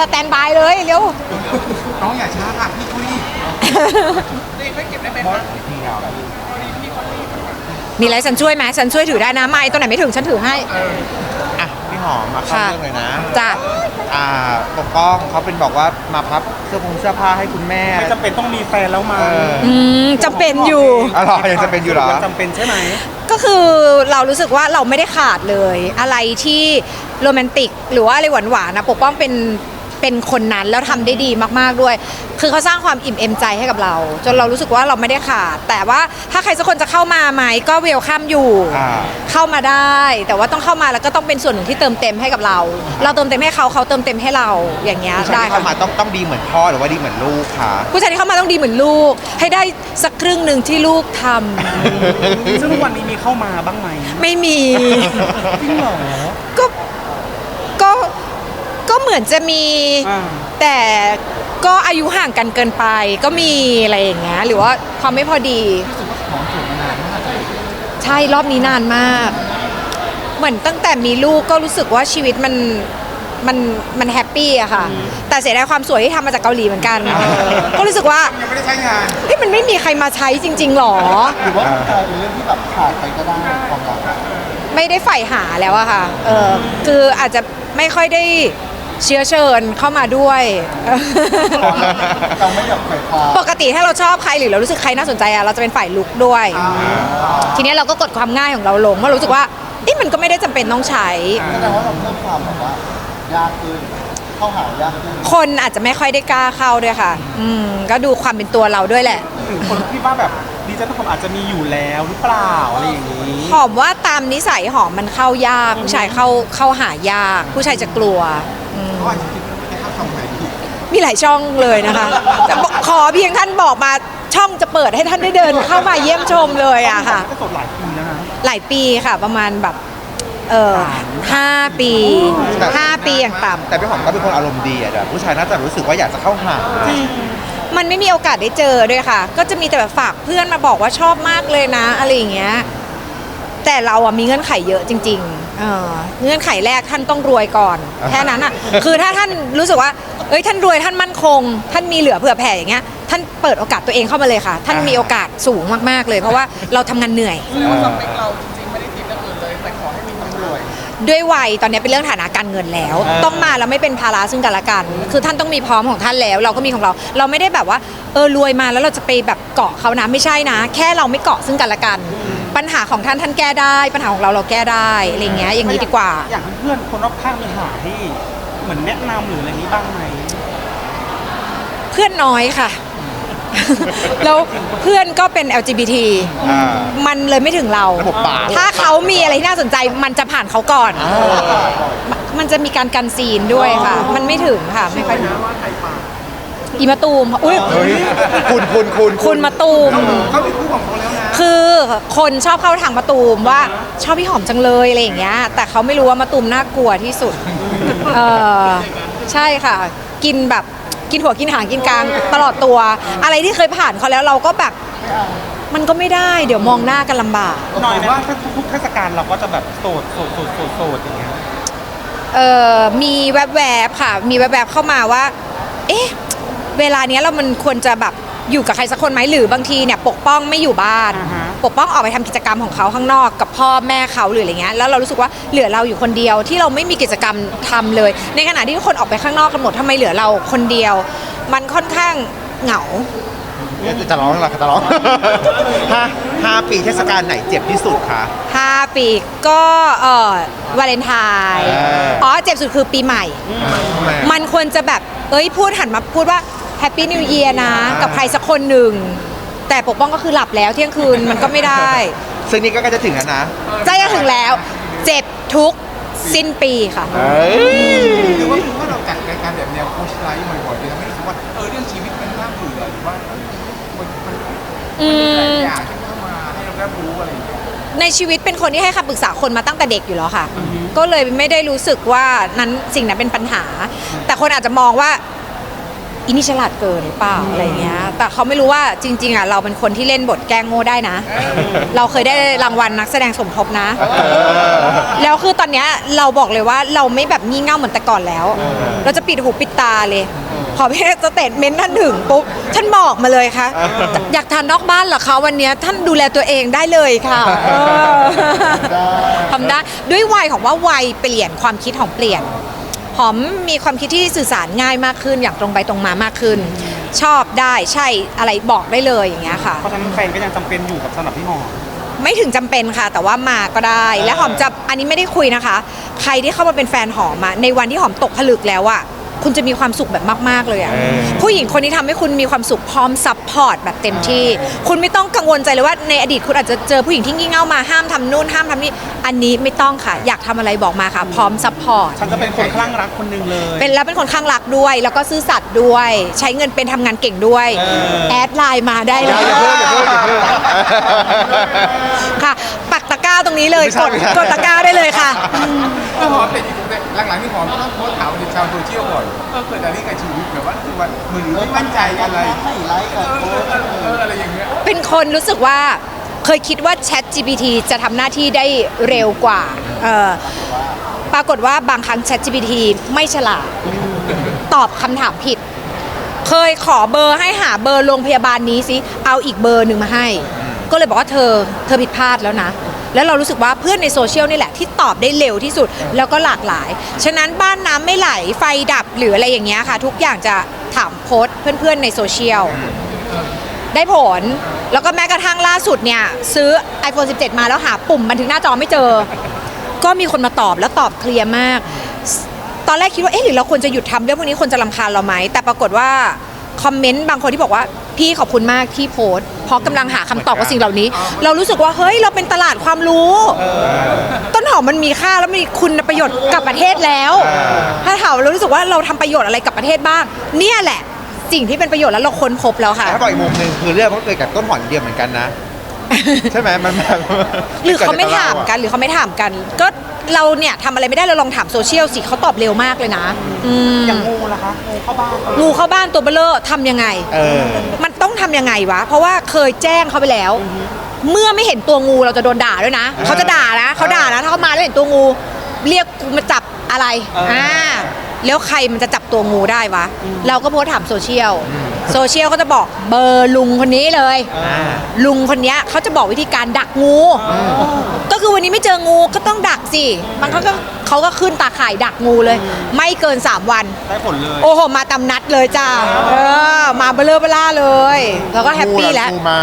สแตนบายเลยเร็ว น้องอย่าช้าค่ะพี่คุยมีอะไรฉันช่วยไหมฉันช่วยถือได้นะไม่ตัวไหนไม่ถึงฉันถือให้ อะพี่หอมมาเข้าค่ะเรื่องเลยนะจ้ะ อ่าปกป้องเขาเป็นบอกว่ามาพับเสื้อผงเสื้อผ้าให้คุณแม่ ไม่จำเป็นต้องมีแฟนแล้วมาเออ อืมจำเป็นอยู่ อ๋อเหรอยังจะเป็นอยู่เหรอยังจำเป็นใช่ไหม ก็คือเรารู้สึกว่าเราไม่ได้ขาดเลย อะไรที่โรแมนติก หรือว่าอะไรหวานๆนะปกป้องเป็น เป็นคนนั้นแล้วทำได้ดีมากๆด้วย คือเขาสร้างความอิ่มเอมใจให้กับเรา จนเรารู้สึกว่าเราไม่ได้ขาด แต่ว่าถ้าใครสักคนจะเข้ามาไหมก็เวลคัมอยู่ อ่า เข้ามาได้ แต่ว่าต้องเข้ามาแล้วก็ต้องเป็นส่วนหนึ่งที่เติมเต็มให้กับเรา เราเติมเต็มให้เขาเขาเติมเต็มให้เราอย่างเงี้ยผู้ชาได้ยที่เข้ามาค่ะต้องต้องดีเหมือนพ่อหรือว่าดีเหมือนลูกค่ะผู้ชายที่เข้ามาต้องดีเหมือนลูก ให้ได้สักครึ่งหนึ่งที่ลูกทำ ซึ่งทุกวันนี้มีเข้ามาบ้างไหมไม่มี จริงเหรอก็ก็ก็ เหมือนจะมี อ่า แต่ก็อายุห่างกันเกินไปก็มีอะไรอย่างเงี้ยหรือว่าความไม่พอดีใช่รอบนี้นานมาก เหมือนตั้งแต่มีลูกก็รู้สึกว่าชีวิตมันมันมันแฮปปี้อะค่ะ แต่เสียดายความสวยที่ทำมาจากเกาหลีเหมือนกัน ก็รู้สึกว่ายังไม่ได้ใช้งาน เฮ้ยมันไม่มีใครมาใช้จริง ๆหรอ หรือว่ามันกลายเป็นเรื่องที่แบบขาดไปก็ได้ความรักอะไม่ได้ใฝ่หาแล้วอะค่ะ เออคืออาจจะไม่ค่อยได้ เชื้อเชิญเข้ามาด้วย เราไม่อยากไขว่คว้าปกติถ้าเราชอบใครหรือเรารู้สึกใครน่าสนใจอะเราจะเป็นฝ่ายลุกด้วย ทีนี้เราก็กดความง่ายของเราลงเพราะรู้สึกว่าเอ๊ะมันก็ไม่ได้จำเป็นต้องใช้ แสดงว่าเราเพิ่มความแบบว่ายากขึ้นเข้าหายากขึ้นคนอาจจะไม่ค่อยได้กล้าเข้าด้วยค่ะ อืมก็ดูความเป็นตัวเราด้วยแหละถึงคนที่ว่าแบบดีเจนคอมอาจจะมีอยู่แล้วหรือเปล่าอะไรอย่างนี้ หอมว่าตามนิสัยหอมมันเข้ายาก ผู้ชายเข้าเข้าหายาก ผู้ชายจะกลัว อืมเขาอาจจะคิดว่าไม่ได้เข้าช่องไหนผิดมีหลายช่องเลยนะคะแต่บอกขอเพียงท่านบอกมาช่องจะเปิดให้ท่านได้เดินเข้ามาเยี่ยมชมเลยอะค่ะ ก็สดหลายปีนะคะหลายปีค่ะประมาณแบบเออห้าปีห้าปีอย่างต่แต่พี่หอมก็เป็นคนอารมณ์ดีอะเดี๋ยวผู้ชายน่าจะรู้สึกว่าอยากจะเข้าหาำมันไม่มีโอกาสได้เจอด้วยค่ะ ก็จะมีแต่แบบฝากเพื่อนมาบอกว่าชอบมากเลยนะ อะไรอย่างเงี้ย แต่เราอะมีเงื่อนไขเยอะจริง ๆ เออเงื่อนไขแรกท่านต้องรวยก่อน แค่นั้นอะคือถ้าท่านรู้สึกว่า เอ้ยท่านรวยท่านมั่นคง ท่านมีเหลือเผื่อแผ่อย่างเงี้ย ท่านเปิดโอกาสตัวเองเข้ามาเลยค่ะ ท่านมีโอกาสสูงมากๆเลย เพราะว่าเราทำงานเหนื่อยด้วยวัยตอนนี้เป็นเรื่องฐานะการเงินแล้ว อ่า ต้องมาแล้วไม่เป็นภาระซึ่งกันและกัน คือท่านต้องมีพร้อมของท่านแล้ว เราก็มีของเรา เราไม่ได้แบบว่าเออรวยมาแล้วเราจะไปแบบเกาะเขานะไม่ใช่นะ แค่เราไม่เกาะซึ่งกันและกัน ปัญหาของท่านท่านแก้ได้ ปัญหาของเราเราแก้ได้อะไรเงี้ยอย่างนี้ดีกว่า อย่างเพื่อนๆคนรอบข้างมีหาที่เหมือนแนะนำหรืออะไรนี้บ้างไหมเพื่อนน้อยค่ะ แล้วเพื่อนก็เป็น LGBT อ่า มันเลยไม่ถึงเรา ระบบป่า ถ้าเขามีอะไรที่น่าสนใจมันจะผ่านเขาก่อน มันจะมีการกันซีนด้วยค่ะ มันไม่ถึงค่ะไม่ค่อยถึงอีมาตูมอุ้ยเฮ้ยคุณคุณคุณคุณมาตูม เขาเป็นคู่ของเขาแล้วนะ คือคนชอบเข้าทางมาตูมว่าชอบพี่หอมจังเลยอะไรอย่างเงี้ย แต่เขาไม่รู้ว่ามาตูมน่ากลัวที่สุด เออใช่ค่ะ กินแบบกินหัวกินหางกินกลางตลอดตัว อะไรที่เคยผ่านเขาแล้วเราก็แบบมันก็ไม่ได้เดี๋ยวมองหน้ากันลำบาก หน่อยว่าถ้าทุกๆเทศกาลเราก็จะแบบโสดโสดโสดโสดโสดอย่างเงี้ย เออมีแวบๆค่ะ มีแวบๆเข้ามาว่า เอ๊ะ เวลาเนี้ยเรามันควรจะแบบ อยู่กับใครสักคนไหมหรือบางทีเนี่ยปกป้องไม่อยู่บ้าน อ่าฮะ ปกป้องออกไปทำกิจกรรมของเขาข้างนอกกับพ่อแม่เขาหรืออะไรเงี้ยแล้วเรารู้สึกว่าเหลือเราอยู่คนเดียวที่เราไม่มีกิจกรรมทำเลย ในขณะที่ทุกคนออกไปข้างนอกกันหมดทำไมเหลือเราคนเดียว มันค่อนข้างเหงา จะร้องเหรอจะร้อง ห้าห้าปีเทศกาลไหนเจ็บที่สุดคะ 5 ปีก็เออวาเลนไทน์เอออ๋อเจ็บสุดคือปีใหม่ ทำไมมันควรจะแบบ เอ้ยพูดหันมาพูดว่า แฮปปี้นิวเยียร์นะอ่ากักับใครสักคนหนึ่ง แต่ปกป้องก็คือหลับแล้วเที่ยงคืนมันก็ไม่ได้ ซึ่งนี่ก็ใกล้จะถึงแล้วนะ ใจจะถึงแล้ว เจ็บทุกสิ้นปีค่ะ เอ้ยหรือว่าคือว่าเราจัดรายการแบบแนวโคชไลฟ์บ่อยๆเลยทำให้รู้สึกว่าเออเรื่องชีวิตมันน่าเบื่อหรือว่ามันมันอืมหลายอย่างที่เข้ามาให้เราได้รู้อะไรอย่างเงี้ยในชีวิตเป็นคนที่ให้คำปรึกษาคนมาตั้งแต่เด็กอยู่แล้วค่ะ ก็เลยไม่ได้รู้สึกว่านั้นสิ่งนั้นเป็นปัญหา แต่คนอาจจะมองว่า อินี่ฉลาดเกินหรือเปล่าอะไรเงี้ย แต่เขาไม่รู้ว่าจริง ๆอะเราเป็นคนที่เล่นบทแกล้งโง่ได้นะ เราเคยได้รางวัลนักแสดงสมทบนะ แล้วคือตอนเนี้ยเราบอกเลยว่าเราไม่แบบงี่เง่าเหมือนแต่ก่อนแล้ว เราจะปิดหูปิดตาเลย พอพี่สเตทเมนต์ท่านถึงปุ๊บท่านบอกมาเลยค่ะ อยากทานนอกบ้านเหรอคะวันเนี้ยท่านดูแลตัวเองได้เลยค่ะเออทำได้ด้วยวัยของว่าวัยเปลี่ยนความคิดของเปลี่ยน หอมมีความคิดที่สื่อสารง่ายมากขึ้นอย่างตรงไปตรงมามากขึ้น ชอบได้ใช่อะไรบอกได้เลยอย่างเงี้ยค่ะ เพราะฉะนั้นแฟนก็ยังจำเป็นอยู่กับสำหรับพี่หอม ไม่ถึงจำเป็นค่ะ แต่ว่ามาก็ได้ และหอมจะอันนี้ไม่ได้คุยนะคะ ใครที่เข้ามาเป็นแฟนหอมอะในวันที่หอมตกผลึกแล้วอะ คุณจะมีความสุขแบบมาก ๆ เลยอะผู้หญิงคนนี้ทำให้คุณมีความสุขพร้อมซัพพอร์ตแบบเต็มที่ คุณไม่ต้องกังวลใจเลยว่าในอดีตคุณอาจจะเจอผู้หญิงที่งี่เง่ามาห้ามทำนู่นห้ามทำนี่อันนี้ไม่ต้องค่ะ อยากทำอะไรบอกมาค่ะ พร้อมซัพพอร์ตฉันจะเป็นคนคลั่งรักคนหนึ่งเลย เป็นแล้วเป็นคนข้างรักด้วย แล้วก็ซื่อสัตย์ด้วย ใช้เงินเป็นทำงานเก่งด้วยเออแอดไลน์มาได้เลอย่ายอย่าเพิ่งอย่าเพิ่งอย่าเพิ่งค่ะปักตะกร้าตรงนี้เลยไม่ใช่กดไม่ใช่กดตะกร้าได้เลยค่ะก็ หลังๆนี่หอมก็ต้องโพสต์ถามในชาวโซเชียลบ่อยเออเกิดอะไรกับชีวิตแบบว่าคือว่ามือหรือนไม่มั่นใจอะไรไม่ไลค์เออเออเอออะไรอย่างเงี้ยเป็นคนรู้สึกว่าเคยคิดว่า Chat GPT จะทำหน้าที่ได้เร็วกว่าเออปรากฏว่าบางครั้ง Chat GPT ไม่ฉลาด ตอบคำถามผิด เคยขอเบอร์ให้หาเบอร์โรงพยาบาลนี้สิ เอาอีกเบอร์หนึ่งมาให้ ก็เลยบอกว่าเธอ เธอผิดพลาดแล้วนะ แล้วเรารู้สึกว่าเพื่อนในโซเชียลนี่แหละที่ตอบได้เร็วที่สุดแล้วก็หลากหลาย ฉะนั้นบ้านน้ำไม่ไหลไฟดับหรืออะไรอย่างเงี้ยค่ะ ทุกอย่างจะถามโพสต์เพื่อนๆในโซเชียลได้ผล แล้วก็แม้กระทั่งล่าสุดเนี่ย ซื้อ iPhone 17 มาแล้วหาปุ่มบันทึกหน้าจอไม่เจอ ก็มีคนมาตอบแล้วตอบเคลียร์มาก ตอนแรกคิดว่าเอ๊ะหรือเราควรจะหยุดทำเรื่องพวกนี้คนจะรำคาญเราไหมแต่ปรากฏว่าคอมเมนต์บางคนที่บอกว่า พี่ขอบคุณมากที่โพสต์เพราะกำลังหาคำตอบกับสิ่งเหล่านี้ เรารู้สึกว่าเฮ้ยเราเป็นตลาดความรู้ ต้นหอมมันมีค่าแล้วมีคุณประโยชน์กับประเทศแล้ว ถ้าถามเรารู้สึกว่าเราทำประโยชน์อะไรกับประเทศบ้าง เนี่ยแหละ สิ่งที่เป็นประโยชน์แล้วเราค้นพบแล้วค่ะ ถ้าบอกอีกมุมหนึ่งคือเรื่องมันเกิดกับต้นหอมเดียวเหมือนกันนะ ใช่ไหมมันแบบหรือเขาไม่ถามกันหรือเขาไม่ถามกัน ก็ เราเนี่ยทำอะไรไม่ได้เราลองถามโซเชียลสิเขาตอบเร็วมากเลยนะอืมอย่างงูล่ะคะงูเข้าบ้านงูเข้าบ้านตัวเบลเลอร์ทำยังไง เออ มันต้องทำยังไงวะ เพราะว่าเคยแจ้งเขาไปแล้ว เมื่อไม่เห็นตัวงูเราจะโดนด่าด้วยนะ เขาจะด่านะ เขาด่านะ ถ้าเขามาแล้วเห็นตัวงู เรียกกูมาจับอะไร อ่า แล้วใครมันจะจับตัวงูได้วะ เราก็โพสต์ถามโซเชียล โซเชียลก็จะบอกเบอร์ลุงคนนี้เลยอ่าลุงคนเนี้ยเขาจะบอกวิธีการดักงู ก็คือวันนี้ไม่เจองูก็ต้องดักสิบางครั้งก็เขาก็ขึ้นตาข่ายดักงูเลย ไม่เกิน 3 วัน ได้ผลเลย โอ้โห มาตำนัดเลยจ้า เออ มาเบลอเบล่าเลย แล้วก็แฮปปี้แล้ว งูมา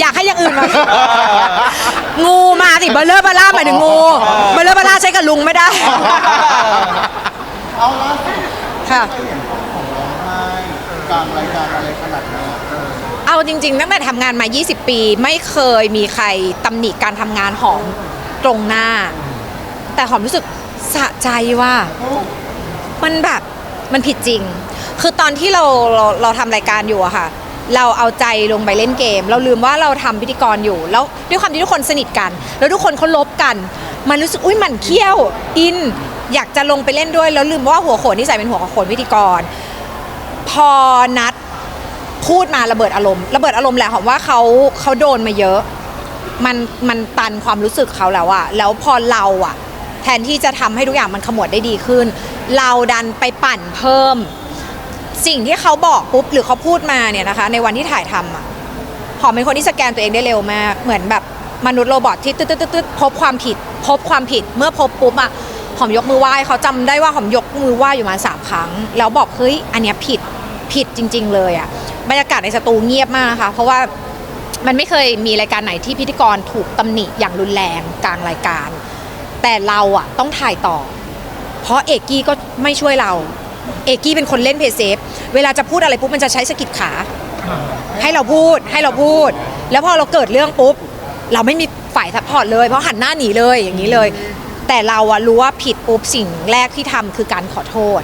อยากให้อย่างอื่นมา งูมาสิเบลเลอร์เบล่าหมายถึงงูเบลเลอร์เบล่าใช้กับลุงไม่ได้ เอาล่าสุดค่ะเคยเห็นของร้องไห้กลางรายการอะไรขนาดนั้นเอาจริง ๆ ตั้งแต่ทำงานมา 20 ปี ไม่เคยมีใครตำหนิการทำงานหอมตรงหน้า แต่หอมรู้สึกสะใจว่ามันแบบมันผิดจริง คือตอนที่เราเราเราทำรายการอยู่อะค่ะ เราเอาใจลงไปเล่นเกม เราลืมว่าเราทำพิธีกรอยู่ แล้วด้วยความที่ทุกคนสนิทกัน แล้วทุกคนเขาลบกัน มันรู้สึกอุ้ยหมันเคี้ยว อิน อยากจะลงไปเล่นด้วย แล้วลืมว่าหัวโขนที่ใส่เป็นหัวโขนพิธีกร พอนัดพูดมาระเบิดอารมณ์ระเบิดอารมณ์แหละหอมว่าเขาเขาโดนมาเยอะ มันมันตันความรู้สึกเขาแล้วอะแล้วพอเราอะแทนที่จะทำให้ทุกอย่างมันขมวดได้ดีขึ้น เราดันไปปั่นเพิ่ม สิ่งที่เขาบอกปุ๊บหรือเขาพูดมาเนี่ยนะคะ ในวันที่ถ่ายทำอะหอมเป็นคนที่สแกนตัวเองได้เร็วมาก เหมือนแบบมนุษย์โรบอทที่ตึ๊ดตึ๊ดตึ๊ดตึ๊ดพบความผิด พบความผิดเมื่อพบปุ๊บอะ หอมยกมือไหว้เขาจำได้ว่าหอมยกมือไหว้อยู่มาสามครั้ง แล้วบอกเฮ้ยอันเนี้ยผิดผิดจริง ๆ เลยอะบรรยากาศในสตูเงียบมากนะคะเพราะว่ามันไม่เคยมีรายการไหนที่พิธีกรถูกตำหนิอย่างรุนแรงกลางรายการ แต่เราอะต้องถ่ายต่อ เพราะเอกกี้ก็ไม่ช่วยเรา เอกกี้เป็นคนเล่นเพย์เซฟเวลาจะพูดอะไรปุ๊บมันจะใช้สะกิดขาให้เราพูดให้เราพูด แล้วพอเราเกิดเรื่องปุ๊บ เราไม่มีฝ่ายซัพพอร์ตเลย เพราะหันหน้าหนีเลยอย่างนี้เลย แต่เราอะรู้ว่าผิดปุ๊บสิ่งแรกที่ทำคือการขอโทษ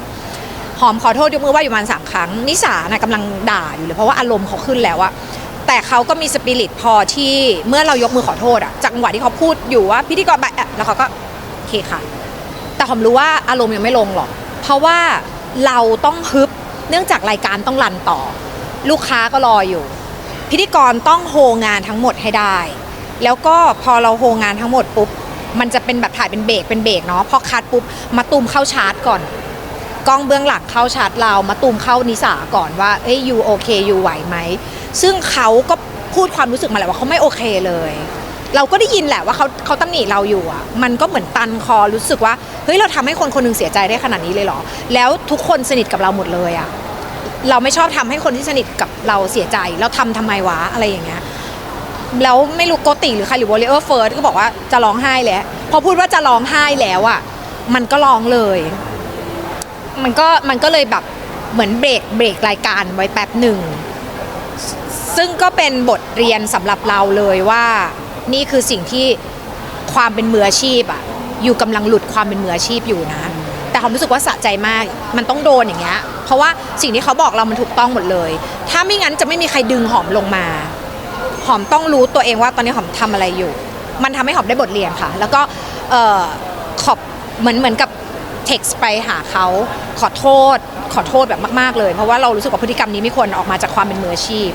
หอมขอโทษยกมือไหว่าอยู่ประมาณสามครั้ง นิสานะกำลังด่าอยู่เลยเพราะว่าอารมณ์เขาขึ้นแล้วอะแต่เขาก็มีสปิริตพอที่เมื่อเรายกมือขอโทษอะจังหวะที่เขาพูดอยู่ว่าพิธีกรแบบแล้วเขาก็โอเคค่ะ แต่หอมรู้ว่าอารมณ์ยังไม่ลงหรอก เพราะว่าเราต้องฮึบเนื่องจากรายการต้องรันต่อ ลูกค้าก็รออยู่ พิธีกรต้องโฮงานทั้งหมดให้ได้ แล้วก็พอเราโฮงานทั้งหมดปุ๊บ มันจะเป็นแบบถ่ายเป็นเบรกเป็นเบรกเนาะพอคัดปุ๊บมาตูมเข้าชาร์จก่อน กล้องเบื้องหลังเข้าชาร์จเรามาตูมเข้านิสาก่อนว่าเอ้ยยูโอเคยูไหวไหมซึ่งเขาก็พูดความรู้สึกมาแหละว่าเขาไม่โอเคเลย เราก็ได้ยินแหละว่าเขาเขาตำหนิเราอยู่อะ มันก็เหมือนตันคอรู้สึกว่าเฮ้ยเราทำให้คนคนหนึงเสียใจได้ขนาดนี้เลยเหรอ แล้วทุกคนสนิทกับเราหมดเลยอะเราไม่ชอบทำให้คนที่สนิทกับเราเสียใจ เราทำทำไมวะอะไรอย่างเงี้ย แล้วไม่รู้โกติหรือใครหรือวอลเลอร์เฟิร์สก็บอกว่าจะร้องไห้แล้วพอพูดว่าจะร้องไห้แล้วอะมันก็ร้องเลย มันก็มันก็เลยแบบเหมือนเบรกเบรกรายการไว้แป๊บหนึ่ง ซึ่งก็เป็นบทเรียนสำหรับเราเลยว่า นี่คือสิ่งที่ความเป็นมืออาชีพอะอยู่กำลังหลุดความเป็นมืออาชีพอยู่นะ แต่ความรู้สึกว่าสะใจมาก มันต้องโดนอย่างเงี้ย เพราะว่าสิ่งที่เขาบอกเรามันถูกต้องหมดเลย ถ้าไม่งั้นจะไม่มีใครดึงหอมลงมา หอมต้องรู้ตัวเองว่าตอนนี้หอมทำอะไรอยู่ มันทำให้หอมได้บทเรียนค่ะ แล้วก็ขอบเหมือนเหมือนกับเท็กซ์ไปหาเขาขอโทษ ขอโทษแบบมาก ๆ เลย เพราะว่าเรารู้สึกว่าพฤติกรรมนี้ไม่ควรออกมาจากความเป็นมืออาชีพ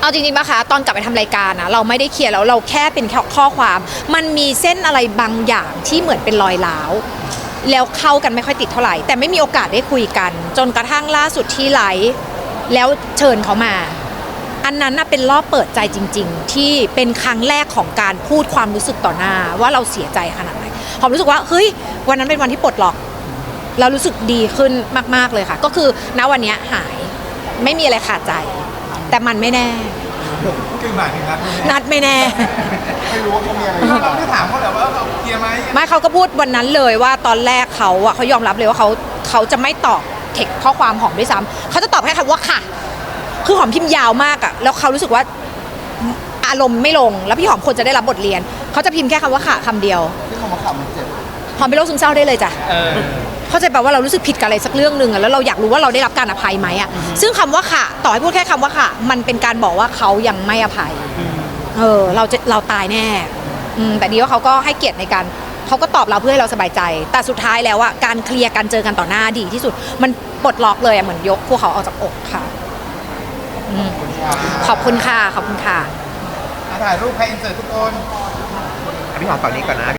เอาจริงๆนะคะตอนกลับไปทำรายการนะเราไม่ได้เคลียร์แล้วเราแค่เป็นข้อความ มันมีเส้นอะไรบางอย่างที่เหมือนเป็นรอยร้าวแล้วเข้ากันไม่ค่อยติดเท่าไหร่ แต่ไม่มีโอกาสได้คุยกัน จนกระทั่งล่าสุดที่ไลฟ์แล้วเชิญเขามา อันนั้นน่ะเป็นรอบเปิดใจจริง ๆ ที่เป็นครั้งแรกของการพูดความรู้สึกต่อหน้าว่าเราเสียใจขนาดไหนผมรู้สึกว่าเฮ้ยวันนั้นเป็นวันที่ปลดล็อกเรารู้สึกดีขึ้นมาก ๆเลยค่ะ ก็คือณวันเนี้ยหายไม่มีอะไรขาดใจ แต่มันไม่แน่คือหมายถึงนัดนัดไม่แน่ไม่รู้ว่าเขามีอะไรหเรารือเปเราล่าได้ถามเขาแบบว่าเราเคลียร์ไหมไม่เขาก็พูดวันนั้นเลยว่าตอนแรกเขาอะเขายอมรับเลยว่าเขาเขาจะไม่ตอบเทคข้อความหอมด้วยซ้ำเขาจะตอบแค่คำว่าค่ะ คือหอมพิมพ์ยาวมากอะแล้วเขารู้สึกว่าอารมณ์ไม่ลง แล้วพี่หอมควรจะได้รับบทเรียน เขาจะพิมพ์แค่คำว่าค่ะคำเดียว ที่เขามาขับมันเจ็บหอมเป็นโรคซึมเศร้าได้เลยจ้ะเข้าใจแปลว่าเรารู้สึกผิดกับอะไรสักเรื่องหนึ่งอะแล้วเราอยากรู้ว่าเราได้รับการอภัยไหมอะซึ่งคำว่าค่ะ ต่อให้พูดแค่คำว่าค่ะ มันเป็นการบอกว่าเขายังไม่อภัย เออ เราจะเราตายแน่อืมแต่ดีว่าเขาก็ให้เกียรติในการเขาก็ตอบเราเพื่อให้เราสบายใจ แต่สุดท้ายแล้วอะการเคลียร์การเจอกันต่อหน้าดีที่สุด มันปลดล็อกเลยอะเหมือนยกพวกเขาออกจากอกค่ะ อืมขอบคุณค่ะ ขอบคุณค่ะอะ ถ่ายรูปใครอินเสิร์ตทุกคน พี่หอมฝั่งนี้ก่อนนะ